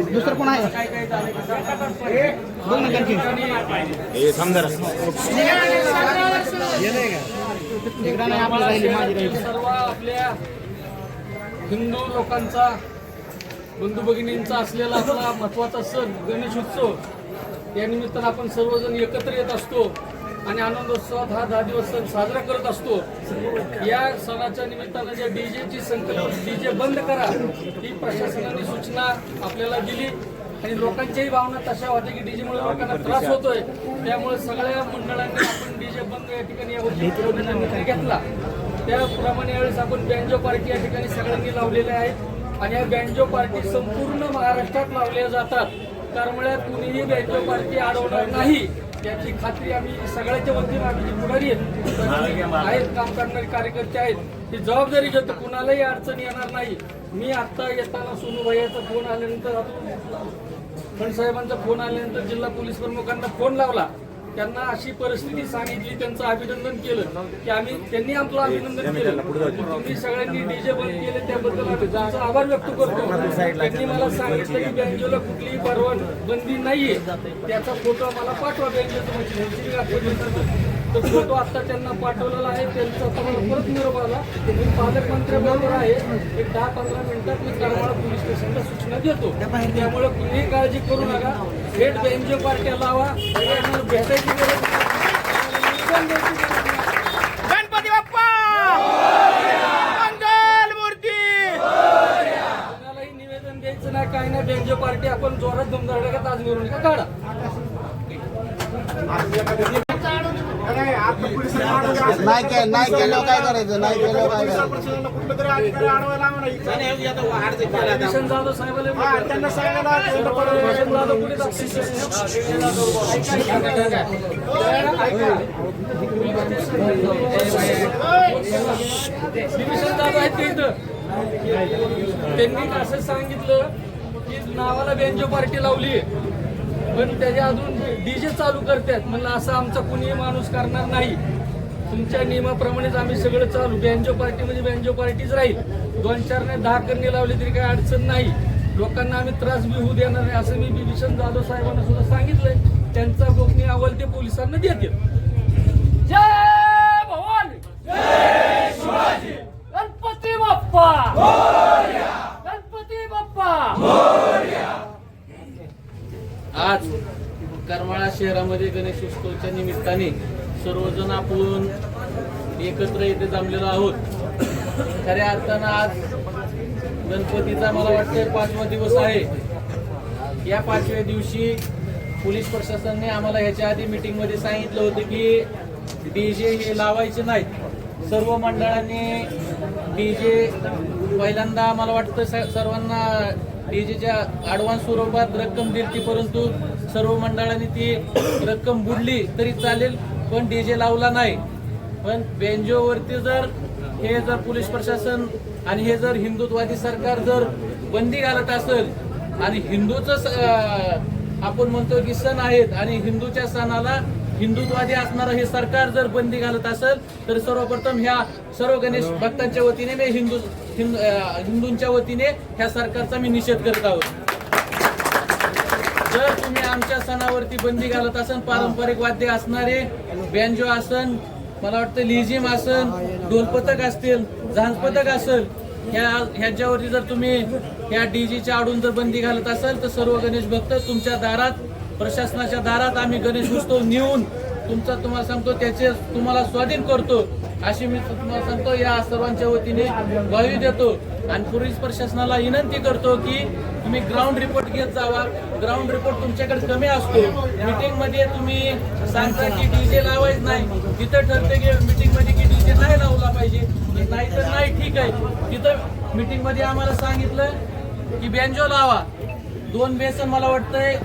दुसरं कोण आहे? दोन नंतर एकदा नाही आपली राहिली माझी राहिली. सर्व आपल्या हिंदू लोकांचा बंधू भगिनींचा असलेला आपला महत्त्वाचा सण गणेश उत्सव या निमित्तानं आपण सर्वजण एकत्र येत असतो. आणि आनंदोत्सवात हा दहा दिवस सण साजरा करत असतो. या सणाच्या निमित्तानं जे डीजेची संकल्प डीजे बंद करा ही प्रशासनाने सूचना आपल्याला दिली. आणि लोकांच्याही भावना तशा होत्या की डीजेमुळे लोकांना त्रास होतोय. त्यामुळे सगळ्या मंडळांनी आपण डीजे बंद या ठिकाणी यावर्षी निर्णय घेतला. त्याप्रमाणे यावेळेस आपण बँजो पार्टी या ठिकाणी सगळ्यांनी लावलेल्या आहेत. आणि या बँजो पार्टी संपूर्ण महाराष्ट्रात लावल्या जातात. त्यामुळे कुणीही बँजो पार्टी अडवणार नाही. याची खात्री आम्ही सगळ्याच्या वतीनं आम्ही जी पुढारी आहेत आहेत काम करणारे कार्यकर्ते आहेत ही जबाबदारी घेतो कुणालाही अडचण येणार नाही. मी आत्ता येताना सोनू भैयाचा फोन आल्यानंतर फणसाहेबांचा फोन आल्यानंतर जिल्हा पोलीस प्रमुखांना फोन लावला. त्यांना अशी परिस्थिती सांगितली त्यांचं अभिनंदन केलं की आम्ही त्यांनी आपलं अभिनंदन केलं. तुम्ही सगळ्यांनी डीजे बंद केले त्याबद्दल आम्ही तुमचा आभार व्यक्त करतो. त्यांनी मला सांगितलं की बँजोला कुठलीही परवान बंदी नाहीये. त्याचा फोटो मला पाठवा बँजोचं म्हणजे. तो फोटो आता त्यांना पाठवलेला आहे त्यांचा आता मला परत निरोप आला. मी पालकमंत्र्याबरोबर आहे. एक दहा पंधरा मिनिटात मी करमाळा पोलीस स्टेशनला सूचना देतो. त्यामुळे कुणीही काळजी करू नका. थेट बेंजो पार्ट्या लावा. भेटायची गरज. गणपती बाप्पा! कोणालाही निवेदन द्यायचं नाही काय नाही. बेंजो पार्टी आपण जोरात धुमधडाक्यात आज मिरवणुका काढा. नाही के नाही केलं काय करायचं? नाही केलं काय करायचं? त्यांनी असं सांगितलं की नावाला बेंजो पार्टी लावली पण त्याच्या अजून डीजे चालू करतात. म्हणलं असं आमचा कुणीही माणूस करणार नाही. तुमच्या नियमाप्रमाणेच आम्ही सगळं चालू. बँजो पार्टी म्हणजे बँजो पार्टीच राहील. दोन चार नाही दहा करणे लावली तरी काही अडचण नाही. लोकांना आम्ही त्रास बी होऊ देणार नाही असं मी बिभीषण जाधव साहेबांना सुद्धा सांगितलंय. त्यांचा गोपनीय अहवाल ते पोलिसांना देतील जय भवानी! गणपती बाप्पा! गणपती बाप्पा! आज करमाळा शहरामध्ये गणेश उत्सवाच्या निमित्ताने सर्वजण आपण एकत्र येथे जमलेलो आहोत. खऱ्या अर्थानं आज गणपतीचा मला वाटतं पाचवा दिवस आहे. या पाचव्या दिवशी पोलीस प्रशासनाने आम्हाला ह्याच्या आधी मिटिंगमध्ये सांगितलं होतं की डीजे हे लावायचे नाहीत. सर्व मंडळांनी डीजे पहिल्यांदा मला वाटतं स- सर्वांना डीजेच्या ॲडव्हान्स स्वरूपात रक्कम दिली परंतु सर्व मंडळांनी ती रक्कम बुडली तरी चालेल. पण डी जे लावला नाही. पण बेंजोवरती जर हे जर पोलीस प्रशासन आणि हे जर हिंदुत्वादी सरकार जर बंदी घालत असेल आणि हिंदूच आपण म्हणतो की सण आहेत आणि हिंदूच्या सणाला हिंदुत्वादी असणारं हे सरकार जर बंदी घालत असेल तर सर्वप्रथम ह्या सर्व गणेश भक्तांच्या वतीने मी हिंदू हिंदूंच्या वतीने ह्या सरकारचा मी निषेध करत आहोत. जर तुम्ही आमच्या सणावरती बंदी घालत असन पारंपरिक वाद्य असणारे बँजो आसन मला वाटतं लिजिम आसन ढोलपथक असतील झांजपथक असेल ह्या ह्याच्यावरती जर तुम्ही ह्या डीजीच्या आडून जर बंदी घालत असाल तर सर्व गणेश भक्त तुमच्या दारात प्रशासनाच्या दारात आम्ही गणेश उत्सव नेऊन तुमचा तुम्हाला सांगतो त्याचे तुम्हाला स्वाधीन करतो. अशी मी तुम्हाला सांगतो या सर्वांच्या वतीने ग्वाही देतो. आणि पोलीस प्रशासनाला विनंती करतो की तुम्ही ग्राउंड रिपोर्ट घेत जावा. ग्राउंड रिपोर्ट तुमच्याकडे कमी असतो. मीटिंगमध्ये तुम्ही सांगता की डीजे लावायच नाही. तिथं ठरते की मीटिंगमध्ये की डीजे नाही लावला पाहिजे. नाही तर नाही ठीक आहे. तिथं मीटिंगमध्ये आम्हाला सांगितलं की बँजो लावा. दोन बेसन मला वाटतंय.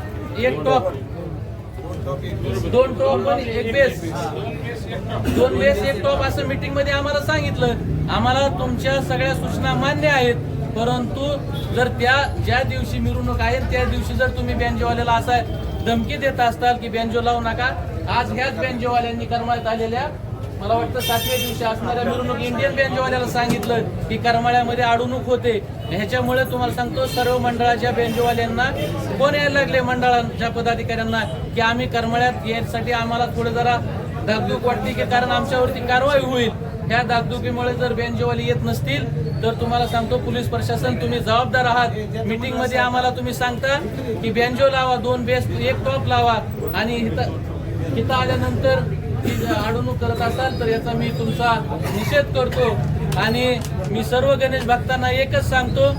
एक टॉप दोन टॉप पण एक बेस दोन बेस एक टॉप असं मीटिंगमध्ये आम्हाला सांगितलं. आम्हाला तुमच्या सगळ्या सूचना मान्य आहेत. परंतु जर त्या ज्या दिवशी मिरवणूक आहे त्या दिवशी जर तुम्ही बँजोवाल्याला असा धमकी देत असताल की बँजो लावू नका आज ह्याच बँजोवाल्यांनी करण्यात आलेल्या मला वाटतं सातव्या दिवशी असणाऱ्या मिरवणूक इंडियन बँजोवाल्याला सांगितलं की करमाळ्यामध्ये अडवणूक होते. ह्याच्यामुळे तुम्हाला सांगतो सर्व मंडळाच्या बँजोवाल्यांना कोण यायला लागले मंडळाच्या पदाधिकाऱ्यांना की आम्ही करमाळ्यात यासाठी आम्हाला थोडं जरा धाकधूक वाटते की कारण आमच्यावरती कारवाई होईल. ह्या धाकधुकीमुळे जर बेंजोवाली येत नसतील तर तुम्हाला सांगतो पोलीस प्रशासन तुम्ही जबाबदार आहात. मीटिंगमध्ये आम्हाला तुम्ही सांगता की बँजो लावा दोन बेस एक टॉप लावा. आणि इथं इथं आल्यानंतर ती जर अडवणूक करत असाल तर याचा मी तुमचा निषेध करतो. आणि मी सर्व गणेश भक्तांना एकच सांगतो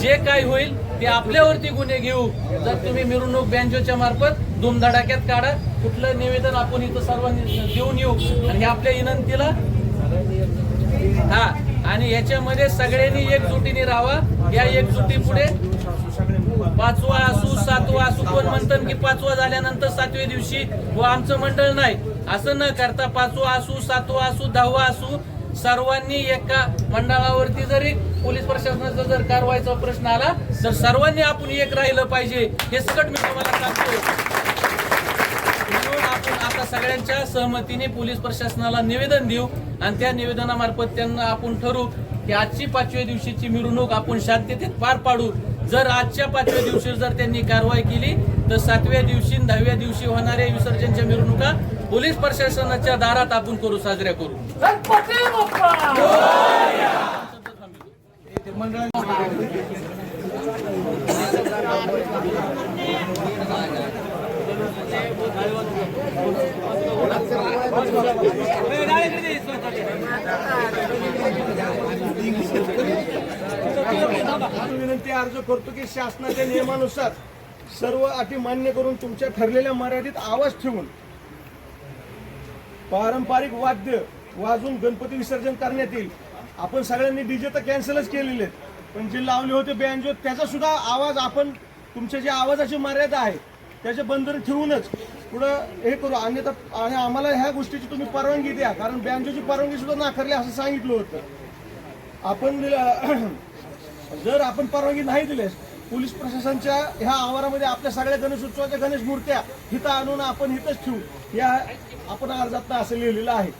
जे काय होईल ते आपल्यावरती गुन्हे घेऊ. जर तुम्ही मिरवणूक बँजोच्या मार्फत धुमधडाक्यात काढा कुठलं निवेदन आपण इथं सर्व देऊन येऊ. आणि आपल्या विनंतीला हा आणि याच्यामध्ये सगळ्यांनी एकजुटीने राहावा. या एकजुटी पुढे पाचवा असू सातवा असू कोण म्हणतात की पाचवा झाल्यानंतर सातव्या दिवशी व आमचं मंडळ नाही. असं न करता पाचवा असू सातवा असू दहावा असू सर्वांनी एका मंडळावरती जरी पोलीस प्रशासनाचा जर कारवाईचा प्रश्न आला तर सर्वांनी आपण एक राहिलं पाहिजे. हे सकट मी तुम्हाला सांगतो म्हणून आपण आता सगळ्यांच्या सहमतीने पोलीस प्रशासनाला निवेदन देऊ. आणि त्या निवेदनामार्फत त्यांना आपण ठरवू की आजची पाचव्या दिवशीची मिरवणूक आपण शांततेत पार पाडू. जर आजच्या पाचव्या दिवशी जर त्यांनी कारवाई केली तर सातव्या दिवशी दहाव्या दिवशी होणाऱ्या विसर्जनच्या मिरवणुका पोलीस प्रशासनाच्या दारात आपण करू साजऱ्या करू. विनंती अर्ज करतो की शासनाच्या नियमानुसार सर्व अटी मान्य करून तुमच्या ठरलेल्या मर्यादित आवाज ठेवून पारंपरिक वाद्य वाजून गणपती विसर्जन करण्यात येईल. आपण सगळ्यांनी डीजे तर कॅन्सलच केलेले आहेत. पण जे लावले होते बँजो त्याचा सुद्धा आवाज आपण तुमच्या जे आवाजाची मर्यादा आहे त्याचे बंदर ठेवूनच पुढं हे करू. अन्यथा आणि आम्हाला ह्या गोष्टीची तुम्ही परवानगी द्या. कारण बँजोची परवानगी सुद्धा नाकारली असं सांगितलं होतं. आपण जर आपण परवानगी नाही दिल्यास पोलीस प्रशासनाच्या ह्या आवारामध्ये आपल्या सगळ्या गणेश उत्सवाच्या गणेश मूर्त्या हिथं आणून आपण हिथंच ठेवू. या आपण अर्जात असं लिहिलेलं आहे.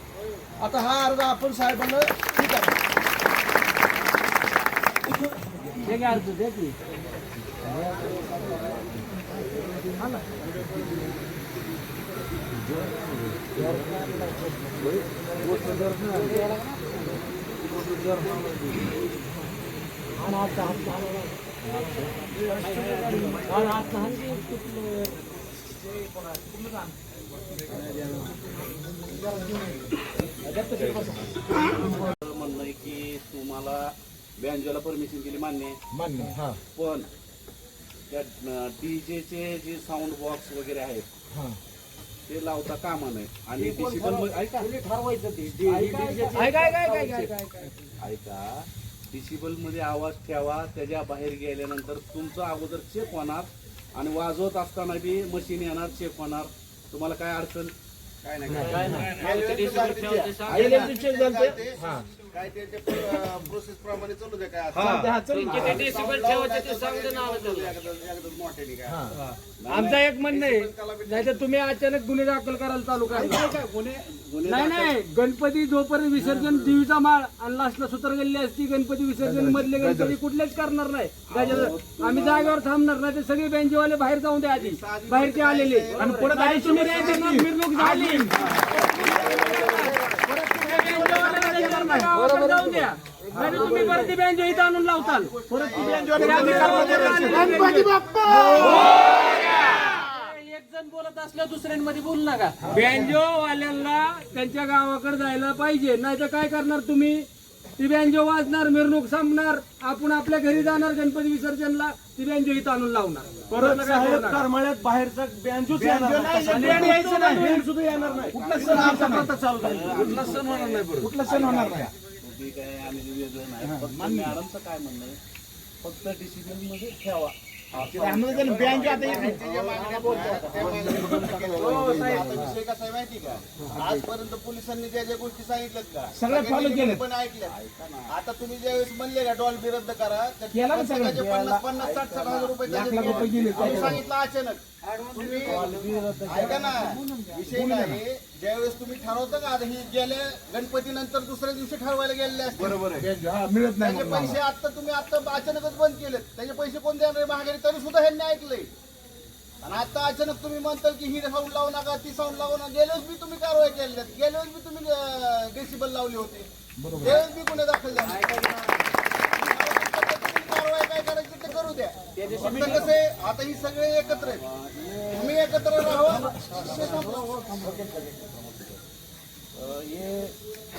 आता हा अर्ज आपण साहेबांना ठीक आहे. म्हणणं आहे की तुम्हाला बँजोला परमिशन दिली मान्य मान्य हा. पण त्या डीजेचे जे साऊंड बॉक्स वगैरे आहेत ते लावता कामा नये. आणि डिसिबल ऐका. ऐका डिसिबलमध्ये आवाज ठेवा त्याच्या बाहेर गेल्यानंतर तुमचं अगोदर चेक होणार आणि वाजवत असताना बी मशीन येणार चेक होणार. तुम्हाला काय अडचण? काय नाही चेक झालते हा. काय त्याच्या प्रोसेस प्रमाणे चालू द्या काय हा. चल ना. मोठ्याने काय. हा. आमचं एक म्हणणं आहे नाहीतर तुम्ही अचानक गुन्हे दाखल करायला चालू करा. नाही नाही गणपती जोपर्यंत विसर्जन देवीचा माळ आणि लास्टला सुतर गेलेली असती गणपती विसर्जन मधले गणपती कुठलेच करणार नाही. त्याच्यात आम्ही जागेवर थांबणार नाही ते सगळे बँकेवाले बाहेर जाऊन द्या आधी. बाहेरचे आलेले. आणि तुम्ही नाही देणार, मिरवणूक झाली. गावाकडे जाऊन द्या. नाही तुम्ही परत ती बँजो इथं आणून लावताल. परत ती बँजो गणपती एक जण बोलत असलं दुसऱ्यांमध्ये बोलू नका. बँजो वाल्यांना त्यांच्या गावाकडे जायला पाहिजे. नाही तर काय करणार तुम्ही? ती बँजो वाजणार मिरवणूक संपणार आपण आपल्या घरी जाणार गणपती विसर्जनला ती बँजो इथं आणून लावणार. परत साहेब करमाळ्यात बाहेरचा बँजोच येणार नाही. आणि यायचं नाही. बँड सुद्धा येणार नाही. कुठला सण आमचा प्रथा चालू झाला कुठला सण होणार नाही कुठला सण होणार नाही. ठीक आहे आणि वेगळं नाही. फक्त मॅडमचं काय म्हणणं आहे? फक्त डिसिजनमध्ये ठेवा. विषय कसा आहे माहिती का? आजपर्यंत पोलिसांनी ज्या ज्या गोष्टी सांगितल्यात का सगळ्या सगळ्यांनी केल्यात. पण ऐकल्या आता तुम्ही ज्यावेळेस म्हणले का डॉल रद्द करा केला. पन्नास पन्नास साठ साठ हजार रुपये सांगितलं अचानक. ऐका ना विषय काय आहे ज्यावेळेस तुम्ही ठरवता का आता ही गेल्या गणपती नंतर दुसऱ्या दिवशी ठरवायला गेलेले असते बरोबर मिळत नाही त्याचे पैसे आता तुम्ही आता अचानकच बंद केलेत. त्याचे पैसे कोण देणार महागारी तरी सुद्धा ह्यांनी ऐकलंय आणि आता अचानक तुम्ही म्हणता की ही साऊंड लावू नका ती साऊंड लावू नका. गेल्याच बी तुम्ही कारवाई केल्या गेल्याच बी तुम्ही डेसिबल लावली होती. त्यावेळेस बी गुन्हे दाखल झाले. करू आता ही सगळे एकत्र एकत्र ये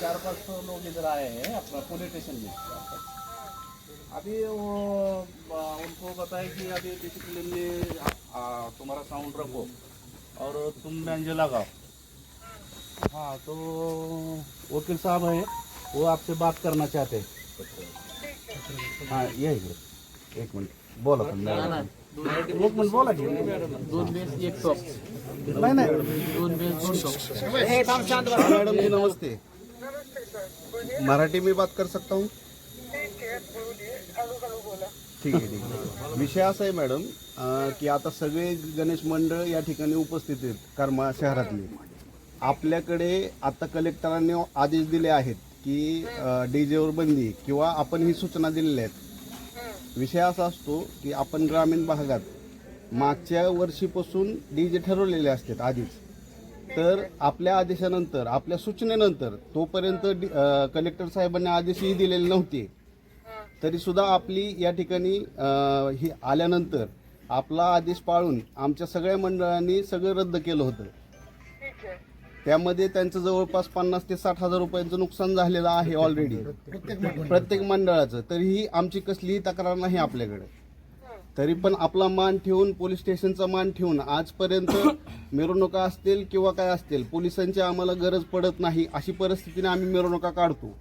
चार पाँच सौ लोग इधर आए हैं, अपना पुलिस स्टेशन में. अभी वो उनको बताया कि अभी बेसिकली तुम्हारा साउंड रखो. और तुम बैंजो लगाओ. हाँ तो वकील साहब हैं, वो आपसे बात करना चाहते हैं. हाँ ये इकडे. एक मिनिट. बोला तुम्ही. एक मिनिट बोला की. दोन बेस एक टॉप. नाही नाही. दोन बेस दोन टॉप. मैडम जी नमस्ते. मराठी में बात कर सकता हूँ? ठीक आहे ठीक आहे. विषय असा आहे मॅडम अं, की आता सगळे गणेश मंडळ या ठिकाणी उपस्थित आहेत करमा शहरातले. आपल्याकडे आता कलेक्टरांनी आदेश दिले आहेत की डी जेवर बंदी किंवा आपण ही सूचना दिलेल्या आहेत. विषय असा असतो की आपण ग्रामीण भागात मागच्या वर्षीपासून डी जे ठरवलेले असतात आधीच. तर आपल्या आदेशानंतर आपल्या सूचनेनंतर तोपर्यंत डी- कलेक्टर साहेबांनी आदेशही दिलेले नव्हते. तरीसुद्धा आपली या ठिकाणी ही आल्यानंतर आपला आदेश पाळून आमच्या सगळ्या मंडळांनी सगळं रद्द केलं होतं. त्यामध्ये त्यांचं जवळपास पन्नास ते साठ हजार रुपयांचं नुकसान झालेलं आहे ऑलरेडी प्रत्येक मंडळाचं. तरीही आमची कसलीही तक्रार नाही आपल्याकडे. तरी पण आपला मान ठेवून पोलीस स्टेशनचा मान ठेवून आजपर्यंत मिरवणुका असतील किंवा काय असतील पोलिसांची आम्हाला गरज पडत नाही अशी परिस्थितीने आम्ही मिरवणुका काढतो.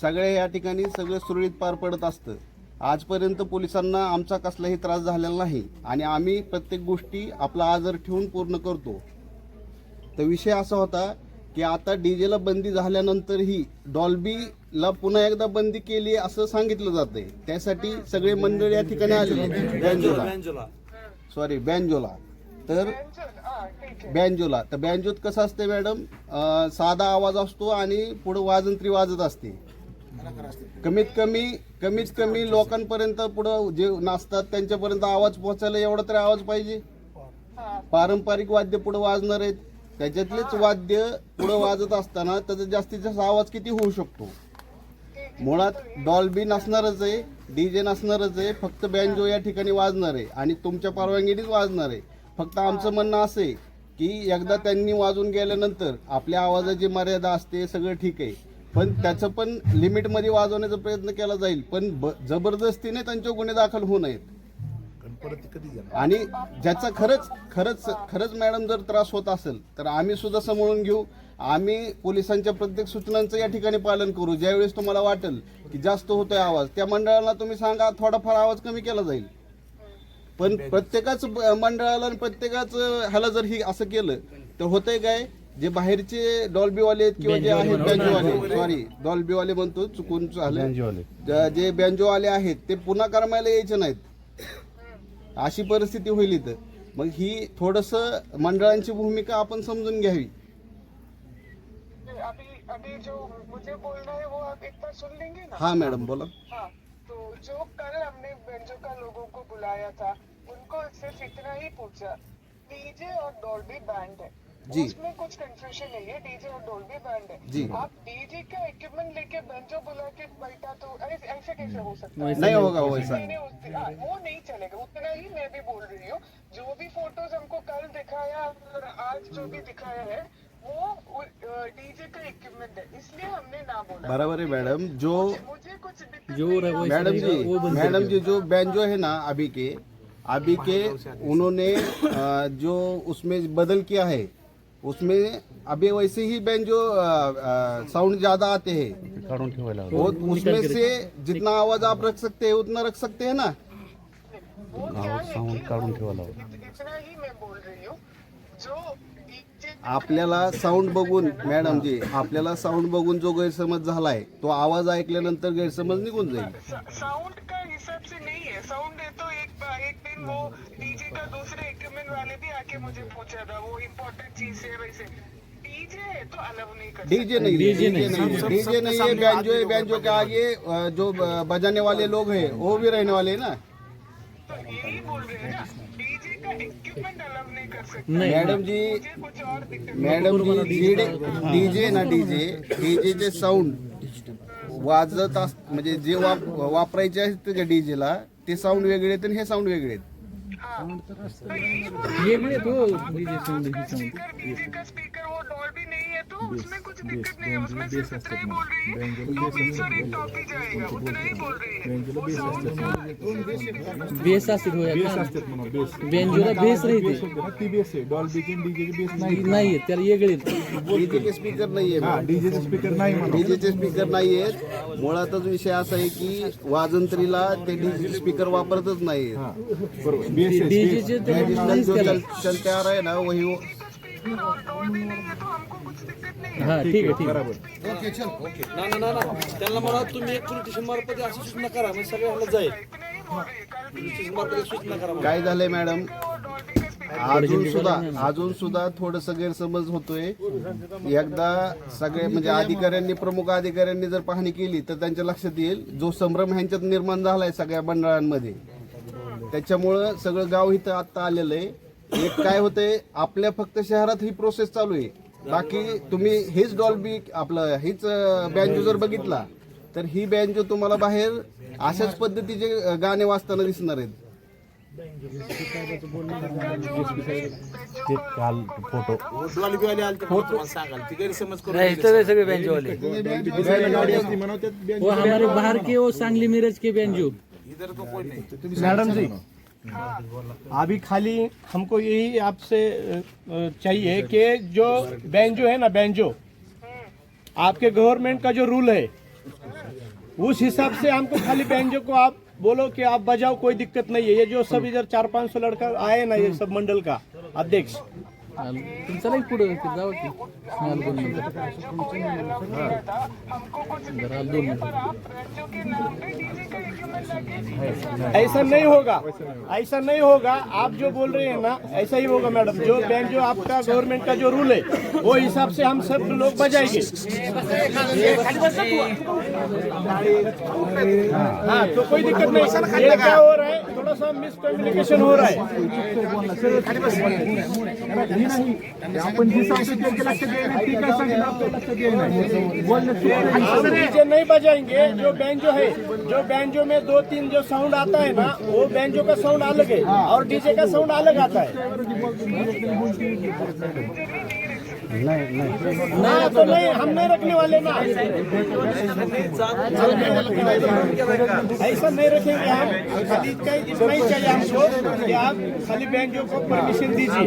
सगळ्या या ठिकाणी सगळं सुरळीत पार पडत असतं. आजपर्यंत पोलिसांना आमचा कसलाही त्रास झालेला नाही आणि आम्ही प्रत्येक गोष्टी आपला आदर ठेवून पूर्ण करतो. तर विषय असा होता की आता डीजेला बंदी झाल्यानंतरही डॉल्बीला पुन्हा एकदा बंदी केली असं सांगितलं जातंय. त्यासाठी सगळे मंडळ या ठिकाणी आले. बँजोला सॉरी बँजोला तर बँजोला तर बँजोत कसं असते मॅडम? साधा आवाज असतो आणि पुढे वाजंत्री वाजत असते. कमीत कमी कमीत कमी लोकांपर्यंत पुढं जे नाचतात त्यांच्यापर्यंत आवाज पोहोचायला एवढा तरी आवाज पाहिजे. पारंपरिक वाद्य पुढे वाजणार आहेत. त्याच्यातलेच वाद्य पुढे वाजत असताना त्याचा जास्तीत जास्त आवाज किती होऊ शकतो? मुळात डॉल्बी नसणारच आहे डीजे नसणारच आहे फक्त बँजो या ठिकाणी वाजणार आहे आणि तुमच्या परवानगीनेच वाजणार आहे. फक्त आमचं म्हणणं असं आहे की एकदा त्यांनी वाजून गेल्यानंतर आपल्या आवाजाची मर्यादा असते सगळं ठीक आहे. पण त्याचं पण लिमिटमध्ये वाजवण्याचा प्रयत्न केला जाईल. पण ब- जबरदस्तीने त्यांचे गुन्हे दाखल होऊ नयेत. आणि ज्याचा खरंच खरंच खरंच मॅडम जर त्रास होत असेल तर आम्ही सुद्धा समजून घेऊ. आम्ही पोलिसांच्या प्रत्येक सूचनांचं या ठिकाणी पालन करू. ज्यावेळेस तुम्हाला वाटेल की जास्त होतोय आवाज त्या मंडळाला तुम्ही सांगा थोडाफार आवाज कमी केला जाईल. पण प्रत्येकाच मंडळाला आणि प्रत्येकाच ह्याला जर ही असं केलं तर होतंय काय? जे बाहेरचे डॉल्बीवाले आहेत किंवा जे आहेत बँजोवाले सॉरी डॉल्बीवाले म्हणतो चुकून झालं. ज- जे बँजोवाले आहेत ते पुन्हा करमायला यायचे नाहीत. अशी परिस्थिती होईल इथं. मग ही थोडस मंडळांची भूमिका आपण समजून घ्यावी. अभी अभी जो मुझे बोलना है वो आप एक बार सुन लेंगे ना? हा मॅडम बोला. हाँ तो जो कल हमने बेंजो का लोगों को बुलाया था उनको सिर्फ इतना ही पूछा डीजे और डॉल्बी बैंड है। जी। उसमें कुछ कंफ्यूजन नहीं है। डीजे और डॉल्बी बैंड है। जी। आप डीजे का इक्विपमेंट लेके बेंजो बुला के बैठा तो ऐसे ऐसे कैसे हो सकता है? नहीं होगा मैंने उस- हाँ, वो नहीं चलेगा। उतना ही मैं भी बोल रही हूँ। जो भी फ़ोटोज़ हमको कल दिखाया और आज जो भी दिखाया है वो डीजे का इक्विपमेंट है। इसलिए हमने ना बोला। बराबर है मैडम जो मुझे कुछ जो मैडम जी मैडम जी जो बैंजो है ना अभी के अभी के उन्होंने जो उसमें बदल किया है उसमें अभी वैसे ही बैंजो साउंड ज्यादा आते हैं। काढून ठेवायला वो उसमें से जितना आवाज आप रख सकते हैं उतना रख सकते हैं ना? वो क्या है कि इत- इतना ही मैं बोल रही हूँ जो DJ आपल्याला साऊंड बघून मॅडम जी आपल्याला साऊंड बघून जो गैरसमज झालाय तो आवाज ऐकल्यानंतर गैरसमज निघून जाईल. साउंड का हिसाब से नहीं है साउंड है तो एक एक दिन वो डीजे का दूसरे इक्विपमेंट वाले भी आके मुझे पूछा था वो इम्पोर्टेंट चीज है वैसे। डीजे तो अलाउ नहीं कर डीजे नहीं डीजे नहीं डीजे नहीं है। बैंजो है बैंजो के आगे जो बजाने वाले लोग हैं वो भी रहने वाले हैं ना? Madam ji madam ji DJ ना डीजे डीजेचे साऊंड वाजत अस म्हणजे जे वाप वापरायचे आहेत त्या डीजेला ते साऊंड वेगळे आहेत आणि हे साऊंड वेगळे आहेत. हाँ तो स्पीकर डीजे का स्पीकर वो डॉल्बी नहीं है तो उसमें बेस और एक टॉप ही जाएगा उतना ही बोल रही है। वो साउंड का बेस बेंजोला बेस राहते नाही त्याला वेगळे डीजेचे स्पीकर नाहीये डीजेचे स्पीकर नाही डीजेचे स्पीकर नाहीयेत मुळातच विषय असा आहे की वाजंत्रीला ते डीजे स्पीकर वापरतच नाही डीजेचे ट्रेडिशनल जो चल, चलते आ रहा है ना वही है तो हमको कुछ दिक्कत नहीं है। हा ठीक आहे ठीक आहे ना ना ना ना। त्यांना म्हणा तुम्ही एक पोलीस स्टेशन मार्फत अशी सूचना करा म्हणजे सगळ्यांना जाईल. ही मार्फत सूचना करा. काय झालंय मॅडम? अजून सुद्धा अजून सुद्धा थोडस गैरसमज होतोय. एकदा सगळे म्हणजे अधिकाऱ्यांनी प्रमुख अधिकाऱ्यांनी जर पाहणी केली तर त्यांच्या लक्षात येईल जो संभ्रम ह्यांच्यात निर्माण झालाय सगळ्या मंडळांमध्ये. त्याच्यामुळं सगळं गाव इथं आत्ता आलेलं आहे. एक काय होतंय आपल्या फक्त शहरात ही प्रोसेस चालू आहे. बाकी तुम्ही हेच डॉल्बी आपलं हेच बँजो जर बघितला तर ही बँजो तुम्हाला बाहेर अशाच पद्धतीचे गाणे वाजताना दिसणार आहेत. वो हमारे बाहर के वो सांगली मिरज के बेंजो इधर तो कोई नहीं. मैडम जी अभी खाली हमको यही आपसे चाहिए कि जो बैंजो है ना बैंजो आपके गवर्नमेंट का जो रूल है उस हिसाब से हमको खाली बैंजो को आप बोलो कि आप बजाओ कोई दिक्कत नहीं है। ये जो सब इधर चार पाँच सौ लड़का आए ना ये सब मंडल का अध्यक्ष तुमचं नाही पुढे जाऊ की आलो दोन मिनिटं। नहीं ऐसा नहीं होगा, ऐसा नहीं होगा। आप जो बोल रहे हैं ना, ऐसा ही होगा मैडम। जो बैंक जो आपका गवर्नमेंट का जो रूल है, वो हिसाब से हम सब लोग बजाएँगे। हाँ तो कोई दिक्कत नहीं। क्या हो रहा है? थोड़ा सा मिसकम्युनिकेशन हो रहा है हम डीजे नहीं बजाएंगे जो बैंजो है जो बैंजो में दो तीन जो साउंड आता है ना वो बैंजो का साउंड अलग है और डीजे का साउंड अलग आता है। ना तो नहीं हम नहीं रखने वाले ना ऐसा नहीं रखेंगे हम खाली इतना ही इतना ही चाहिए हमको कि आप खाली बैंजो को परमिशन दीजिए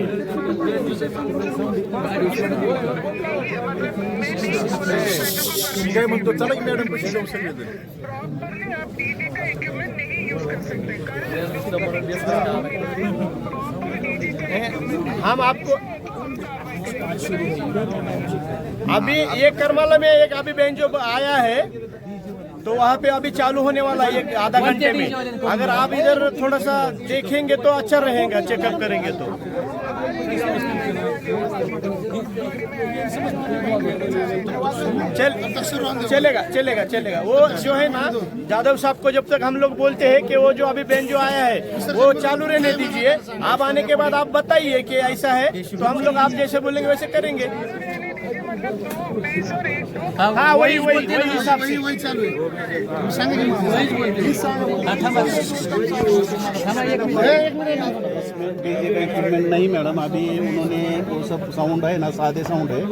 काय म्हणतो चला की मॅडम पैसे जाऊ सगळे प्रॉपरली आप डीजे का इक्विपमेंट नहीं यूज कर सकते कारण हम आपको अभी ये करमाला में एक अभी बेंच जो आया है तो वहाँ पे अभी चालू होने वाला है एक आधा घंटे में। अगर आप इधर थोड़ा सा देखेंगे तो अच्छा रहेगा चेकअप करेंगे तो। चल, चलेगा चलेगा चलेगा। वो जो है ना यादव साहब को जब तक हम लोग बोलते हैं कि वो जो अभी बैन जो आया है, वो चालू रहने दीजिए। आप आने के बाद आप बताइए कि ऐसा है तो हम लोग आप जैसे बोलेंगे वैसे करेंगे। हाँ वही वही वही हिसाब से। डीजे का नहीं मैडम। अभी उन्होंने वो सब साउंड है ना सादे साउंड है।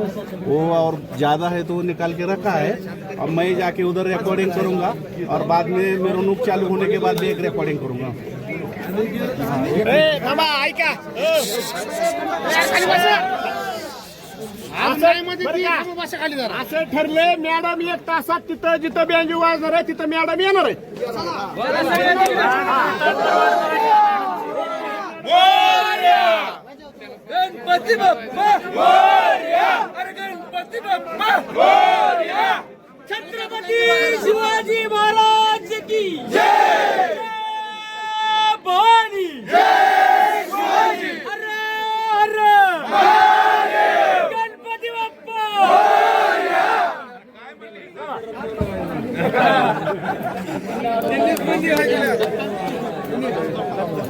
वो और ज़्यादा है तो निकाल के रखा है। अब मैं जाके उधर रिकॉर्डिंग करूँगा और बाद में मेरुनुक चालू होने के बाद भी एक रिकॉर्डिंग करूँगा। ऐका ए. असं ठरलंय मॅडम एक तासात तिथं जिथं बँजू वाजणार आहे तिथं मॅडम येणार आहे. छत्रपती शिवाजी महाराज की भवानी! अरे अरे ಹಾಯ್ ಯಾಕೈ ಮರ್ಲಿ